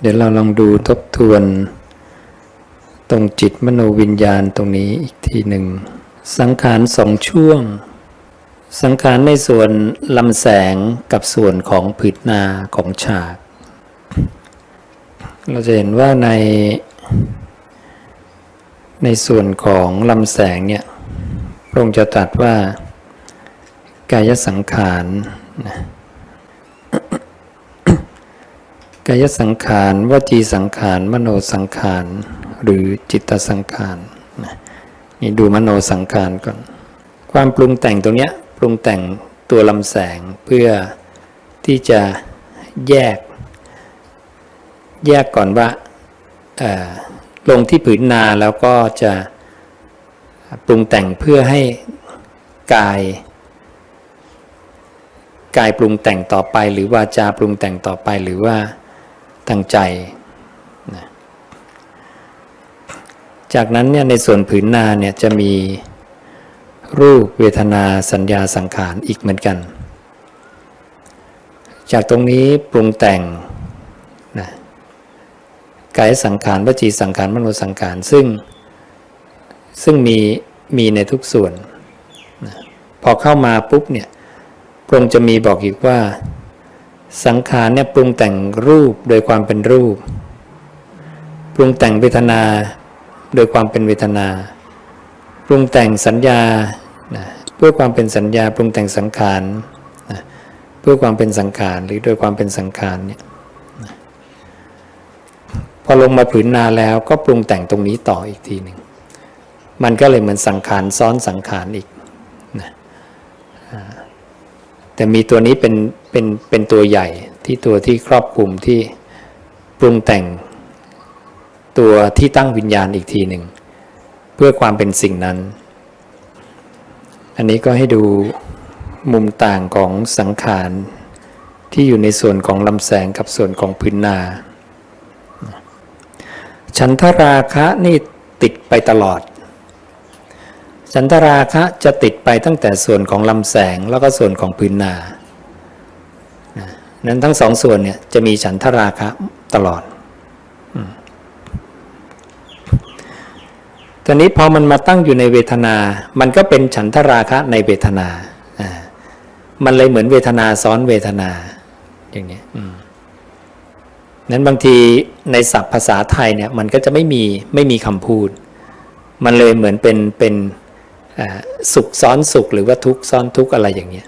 เดี๋ยวเราลองดูทบทวน ตรงจิตมโนวิญญาณตรงนี้อีกทีหนึ่ง สังขารสองช่วง สังขารในส่วนลำแสงกับส่วนของผืนนาของฉาก เราจะเห็นว่าใน ในส่วนของลำแสงเนี่ยพระองค์จะตรัสว่ากายสังขารนะ กายสังขารวจีสังขาร มโนสังขาร หรือจิตสังขารนี่ดูมโนสังขารก่อน ความปรุงแต่งตรงเนี้ยปรุงแต่งตัวลำแสงเพื่อที่จะแยก แยกก่อนว่าลงที่ผืนนาแล้วก็จะปรุงแต่งเพื่อให้กาย กายปรุงแต่งต่อไป หรือวาจาปรุงแต่งต่อไปหรือว่า ตั้งใจนะจากนั้นเนี่ยในส่วนผืนนาเนี่ยจะมีรูปเวทนาสัญญาสังขารอีกเหมือนกัน จากตรงนี้ปรุงแต่งนะกายสังขารวจีสังขารมโนสังขารซึ่ง ซึ่งมีมีในทุกส่วนนะพอเข้ามาปุ๊บเนี่ยพระองค์จะมีบอกอีกว่า สังขารเนี่ยปรุงแต่งรูปโดยความเป็นรูป ปรุงแต่งเวทนาโดยความเป็นเวทนา ปรุงแต่งสัญญาเพื่อความเป็นสัญญาปรุงแต่งสังขารเพื่อความเป็นสังขารหรือโดยความเป็นสังขารเนี่ยพอลงมาผืนนาแล้วก็ปรุงแต่งตรงนี้ต่ออีกทีหนึ่งมันก็เลยเหมือนสังขารซ้อนสังขารอีกนะอ่า แต่มีตัวนี้เป็นเป็นเป็นตัวใหญ่ที่ตัวที่ครอบคลุมที่ปรุงแต่ง ตัวที่ตั้งวิญญาณอีกทีหนึ่ง เพื่อความเป็นสิ่งนั้น อันนี้ก็ให้ดูมุมต่างของสังขารที่อยู่ในส่วนของลำแสงกับส่วนของพื้นนา ฉันทราคะนี่ติดไปตลอด ฉันทราคะจะติดไปตั้งแต่ส่วนของลำแสงแล้วก็ส่วนของพื้นนา นั้นทั้งสองส่วนเนี่ยจะมีฉันทราคะตลอดตอนนี้พอมันมาตั้งอยู่ในเวทนา มันก็เป็นฉันทราคะในเวทนาอ่ามันเลยเหมือนเวทนาซ้อนเวทนา อย่างนี้นั้นบางทีในศัพท์ภาษาไทยเนี่ยมันก็จะไม่มีไม่มีคำพูด มันเลยเหมือนเป็นเป็น สุขซ้อนสุขหรือว่าทุกซ้อนทุกอะไรอย่างเงี้ย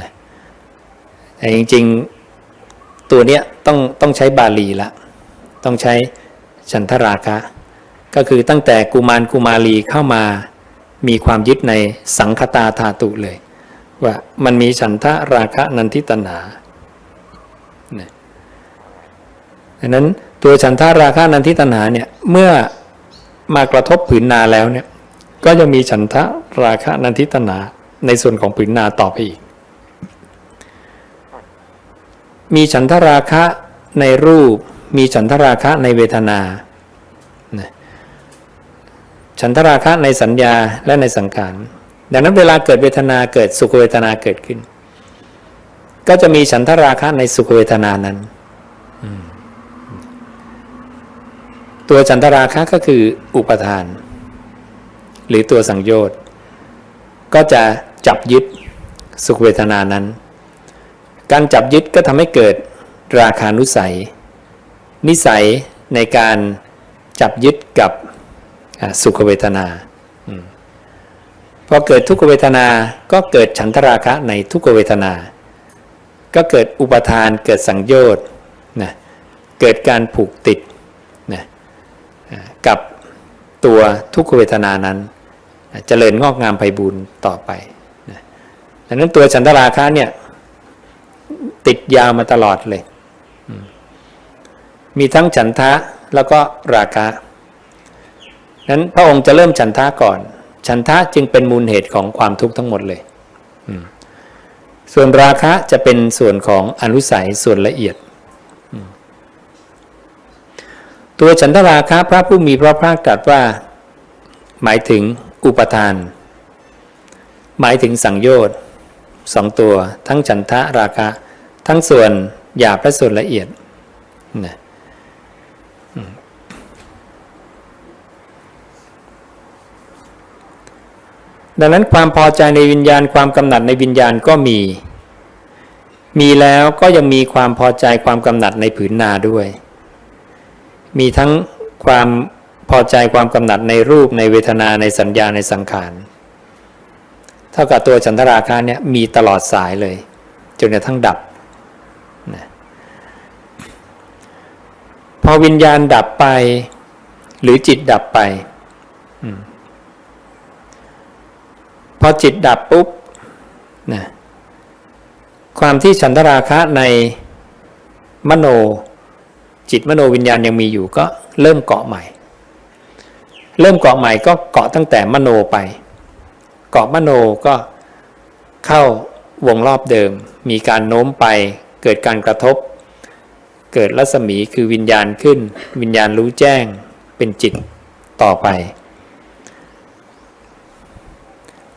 นะแต่จริงๆตัวเนี้ยต้องต้องใช้บาลีละ ต้องใช้ฉันทราคะ ก็คือตั้งแต่กุมารกุมารีเข้ามามีความยึดในสังคตาธาตุเลย ว่ามันมีฉันทะราคะนันทิตนาเนี่ยดังนั้นตัวฉันทราคะนันทิตนาเนี่ยเมื่อมากระทบผืนนาแล้วเนี่ย ก็ยังมีฉันทะราคะนันทิตนาในส่วนของผืนนาต่อไปอีก มีฉันทราคะในรูป มีฉันทราคะในเวทนา ฉันทราคะในสัญญาและในสังขาร ดังนั้นเวลาเกิดเวทนาเกิดสุขเวทนาเกิดขึ้น ก็จะมีฉันทราคะในสุขเวทนานั้นตัวฉันทราคะก็คืออุปทาน หรือตัวสังโยชน์ ก็จะจับยึดสุขเวทนานั้น การจับยึดก็ทำให้เกิดราคานุสัย นิสัยในการจับยึดกับสุขเวทนาพอเกิดทุกขเวทนา ก็เกิดฉันทราคะในทุกขเวทนา ก็เกิดอุปทานเกิดสังโยชน์นะเกิดการผูกติดนะกับตัวทุกขเวทนานั้น เจริญงอกงามไพบูรณ์ต่อไปนะดังนั้นตัวฉันทราคะเนี่ย ติดยาวมาตลอดเลย มีทั้งฉันทะแล้วก็ราคะนั้นพระองค์จะเริ่มฉันทะก่อน ฉันทะจึงเป็นมูลเหตุของความทุกข์ทั้งหมดเลยส่วนราคะจะเป็นส่วนของอนุสัยส่วนละเอียด ตัวฉันทราคะพระผู้มีพระภาคตรัสว่า หมายถึง อุปทาน หมายถึงสังโยชน์สองตัว ทั้งฉันทะราคะ ทั้งส่วนหยาบและส่วนละเอียดนะดังนั้นความพอใจในวิญญาณความกำหนัดในวิญญาณก็มี มีแล้วก็ยังมีความพอใจความกำหนัดในผืนนาด้วย มีทั้งความ พอใจความกำหนัดในรูปในเวทนาในสัญญาในสังขารเท่ากับตัวฉันทราคาเนี่ยมีตลอดสายเลย จนกระทั่งดับนะพอวิญญาณดับไป หรือจิตดับไปพอจิตดับปุ๊บนะความที่ฉันทราคะในมโน จิตมโนวิญญาณยังมีอยู่ก็เริ่มเกาะใหม่ เริ่มเกาะใหม่ก็เกาะตั้งแต่มโนไป เกาะมโนก็เข้าวงรอบเดิม มีการโน้มไปเกิดการกระทบ เกิดรัศมีคือวิญญาณขึ้น วิญญาณรู้แจ้งเป็นจิตต่อไป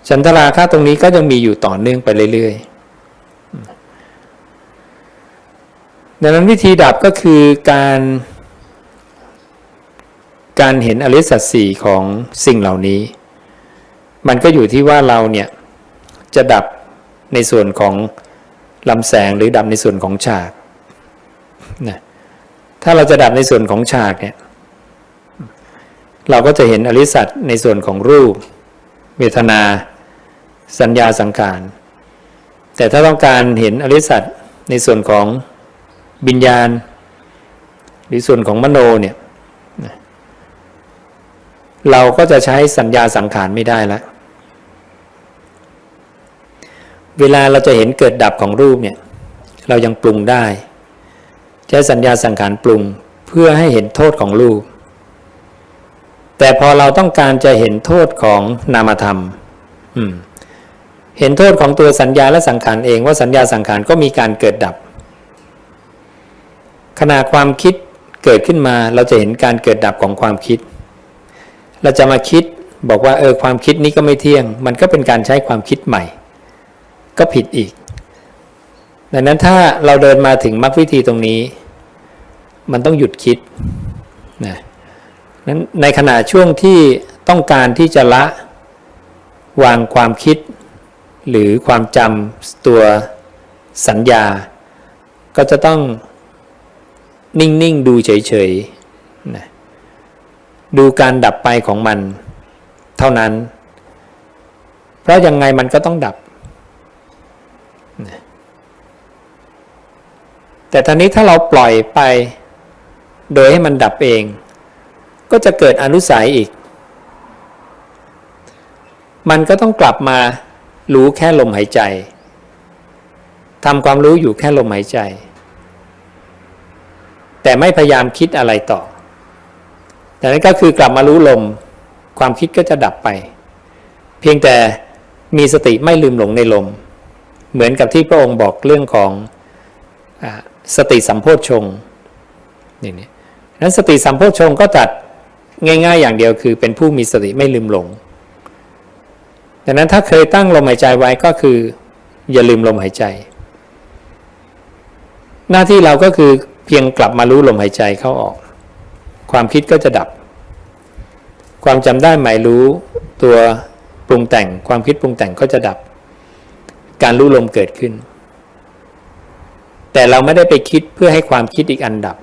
ฉันทราค่ะตรงนี้ก็ยังมีอยู่ต่อเนื่องไปเรื่อยๆ ดังนั้นวิธีดับก็คือการ การเห็นอริสัจสี่ของสิ่งเหล่านี้ มันก็อยู่ที่ว่าเราเนี่ยจะดับในส่วนของลำแสงหรือดับในส่วนของฉากนะถ้าเราจะดับในส่วนของฉากเนี่ยเราก็จะเห็นอริสัจในส่วนของรูป เวทนา สัญญาสังขารแต่ถ้าต้องการเห็นอริสัจในส่วนของวิญญาณ หรือส่วนของมโนเนี่ย เราก็จะใช้สัญญาสังขารไม่ได้แล้วเวลาเราจะเห็นเกิดดับของรูปเนี่ย เรายังปรุงได้ ใช้สัญญาสังขารปรุงเพื่อให้เห็นโทษของรูป แต่พอเราต้องการจะเห็นโทษของนามธรรมอืมเห็นโทษของตัวสัญญาและสังขารเองว่าสัญญาสังขารก็มีการเกิดดับ ขณะความคิดเกิดขึ้นมาเราจะเห็นการเกิดดับของความคิด เราจะมาคิดบอกว่าเออความคิดนี้ก็ไม่เที่ยง มันก็เป็นการใช้ความคิดใหม่ ก็ผิดอีก ดังนั้นถ้าเราเดินมาถึงมรรควิธีตรงนี้ มันต้องหยุดคิดนะนั้นในขณะช่วงที่ต้องการที่จะละวางความคิด หรือความจำตัวสัญญา ก็จะต้องนิ่ง ๆ ดูเฉยๆนะ ดูการดับไปของมัน เท่านั้น เพราะยังไงมันก็ต้องดับ แต่ตอนนี้ถ้าเราปล่อยไป โดยให้มันดับเอง ก็จะเกิดอนุสัยอีก มันก็ต้องกลับมารู้แค่ลมหายใจทำความรู้อยู่แค่ลมหายใจ แต่ไม่พยายามคิดอะไรต่อ แต่นั้นก็คือกลับมารู้ลม ความคิดก็จะดับไป เพียงแต่มีสติไม่ลืมหลงในลม เหมือนกับที่พระองค์บอกเรื่องของอสติสัมโพชฌงค์นี่นี่นั้นสติสัมโพชฌงค์ก็ตัดง่าย ๆ อย่างเดียวคือ เป็นผู้มีสติไม่ลืมหลงดังนั้นถ้าเคยตั้งลมหายใจไว้ก็คือ อย่าลืมลมหายใจ หน้าที่เราก็คือเพียงกลับมารู้ลมหายใจเข้าออก ความคิดก็จะดับ ความจำได้หมายรู้ตัวปรุงแต่งความคิดปรุงแต่งก็จะดับ การรู้ลมเกิดขึ้น แต่เราไม่ได้ไปคิดเพื่อให้ความคิดอีกอันดับ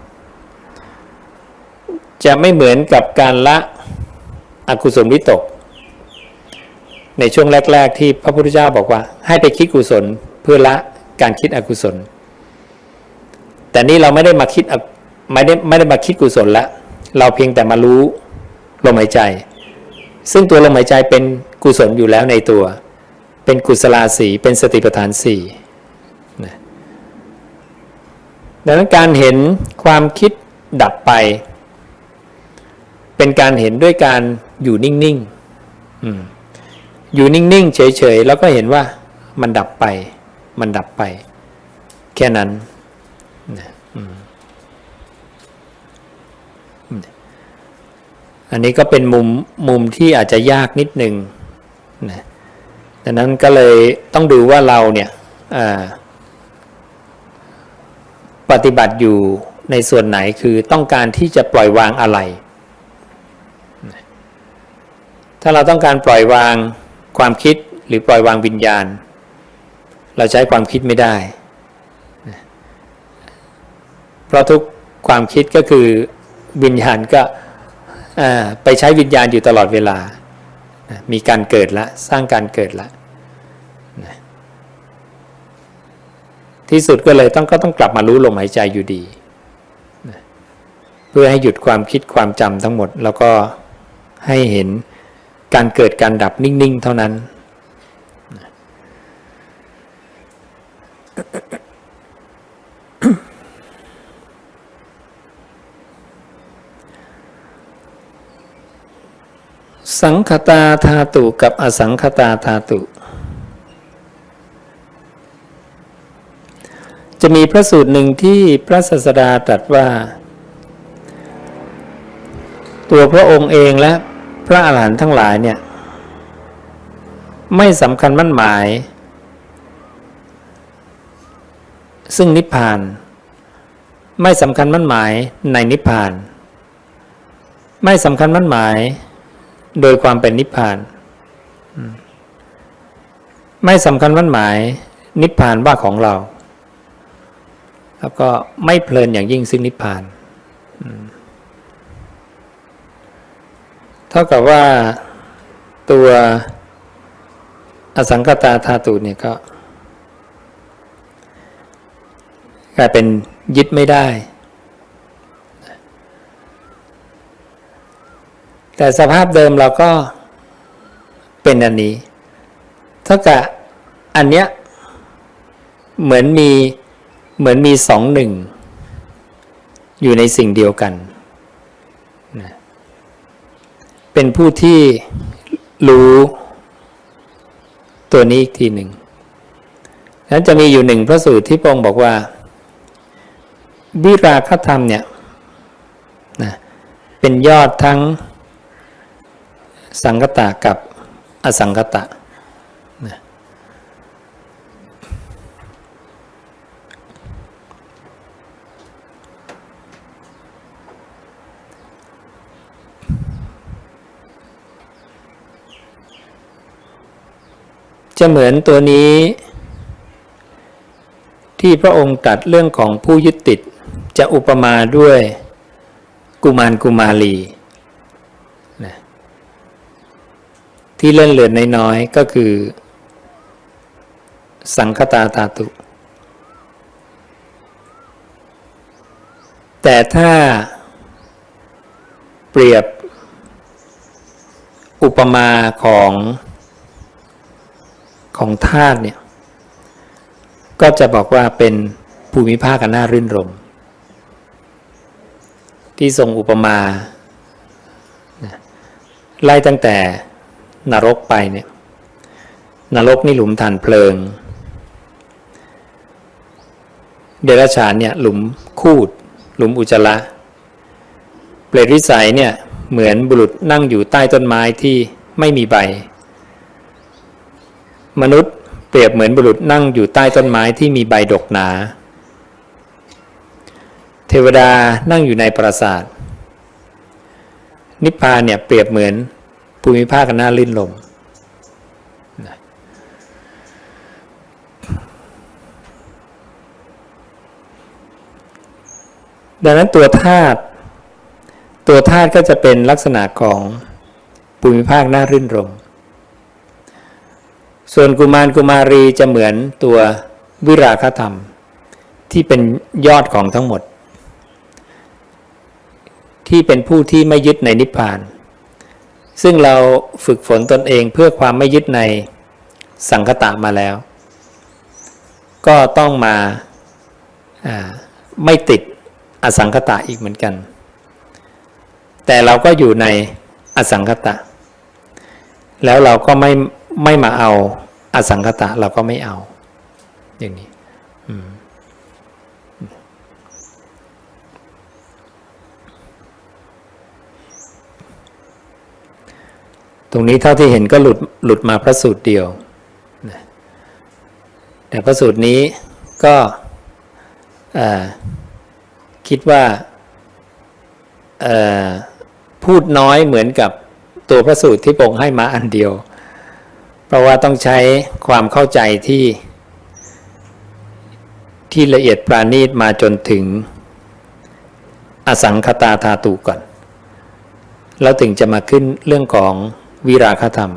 จะไม่เหมือนกับการละอกุศลวิตก ในช่วงแรก ๆ ที่พระพุทธเจ้าบอกว่า ให้ไปคิดกุศลเพื่อละการคิดอกุศล แต่นี่เราไม่ได้มาคิดไม่ได้ไม่ได้มาคิดกุศลละ เราเพียงแต่มารู้ลมหายใจ ซึ่งตัวลมหายใจเป็นกุศลอยู่แล้วในตัว เป็นกุศลาสีเป็นสติปัฏฐานสี่ดังนั้นการเห็นความคิดดับไป เป็นการเห็นด้วยการอยู่นิ่งๆอยู่นิ่งๆเฉยๆแล้วก็เห็นว่ามันดับไป มันดับไป แค่นั้นนะอั อันนี้ก็เป็นมุมมุมที่อาจจะยากนิดนึงนะดังนั้นก็เลยต้องดูว่าเราเนี่ยปฏิบัติอยู่ในส่วนไหนคือต้องการที่จะปล่อยวางอะไร ถ้าเราต้องการปล่อยวางความคิดหรือปล่อยวางวิญญาณ เราใช้ความคิดไม่ได้ เพราะทุกความคิดก็คือวิญญาณก็ ไปใช้วิญญาณอยู่ตลอดเวลานะมีการเกิดละ สร้างการเกิดละนะที่สุดก็เลยต้องก็ต้องกลับมารู้ลมหายใจอยู่ดีนะเพื่อให้หยุดความคิดความจำทั้งหมด แล้วก็ให้เห็นการเกิดการดับนิ่ง ๆ เท่านั้น สังคตาธาตุกับอสังคตาธาตุ จะมีพระสูตรหนึ่งที่พระศาสดาตรัสว่า ตัวพระองค์เองและพระอาหารหันต์ทั้งหลายเนี่ย ไม่สำคัญมั่นหมาย ซึ่งนิพพาน ไม่สำคัญมั่นหมายในนิพพาน ไม่สำคัญมั่นหมาย โดยความเป็นนิพพาน ไม่สำคัญมั่นหมายนิพพานว่าของเรา แล้วก็ไม่เพลินอย่างยิ่งซึ่งนิพพานเท่ากับว่าตัวอสังกตาธาตุเนี่ยก็กลายเป็นยึดไม่ได้ แต่สภาพเดิมเราก็เป็นอันนี้ เท่ากับอันเนี้ยเหมือนมีเหมือนมีสองหนึ่งอยู่ในสิ่งเดียวกันนะเป็นผู้ที่รู้ตัวนี้อีกทีหนึ่งนั้นจะมีอยู่หนึ่งพระสูตรที่พระองค์บอกว่า วิราคธรรมเนี่ยนะเป็นยอดทั้ง สังคตะกับอสังคตะนะจะเหมือนตัวนี้ที่พระองค์ตัดเรื่องของผู้ยึดติด จะอุปมาด้วยกุมารกุมารีนะ ที่เล่นเลือนน้อยๆก็คือ สังคตาธาตุ แต่ถ้าเปรียบ อุปมาของของธาตุเนี่ยก็จะบอกว่าเป็นภูมิภาคกันน่ารื่นรมที่ทรงอุปมา ไล่ตั้งแต่ นรกไปเนี่ยนรกนี่หลุมฐานเพลิง เดรัจฉานเนี่ยหลุมคูด หลุมอุจจาระเปรตวิสัยเนี่ยเหมือนบุรุษนั่งอยู่ใต้ต้นไม้ที่ไม่มีใบ มนุษย์เปรียบเหมือนบุรุษนั่งอยู่ใต้ต้นไม้ที่มีใบดกหนา เทวดานั่งอยู่ในปราสาท นิพพานเนี่ยเปรียบเหมือน ภูมิภาคกันน่าลื่นลมดังนั้นตัวธาตุตัวธาตุก็จะเป็นลักษณะของภูมิภาคน่ารื่นรม ส่วนกุมารกุมารีจะเหมือนตัววิราคธรรม ที่เป็นยอดของทั้งหมด ที่เป็นผู้ที่ไม่ยึดในนิพพาน ซึ่งเราฝึกฝนตนเองเพื่อความไม่ยึดในสังคตะมาแล้ว ก็ต้องมาไม่ติดอสังคตะอีกเหมือนกัน แต่เราก็อยู่ในอสังคตะ แล้วเราก็ไม่ไม่มาเอาอสังคตะเราก็ไม่เอาอย่างนี้ ตรงนี้เท่าที่เห็นก็หลุดหลุดมาพระสูตรเดียวนะแต่พระสูตรนี้ก็คิดว่าพูดน้อยเหมือนกับตัวพระสูตรที่พงให้มาอันเดียว เพราะว่าต้องใช้ความเข้าใจที่ที่ละเอียดปราณีตมาจนถึงอสังคตาธาตุก่อน แล้วถึงจะมาขึ้นเรื่องของ วิราคธรรม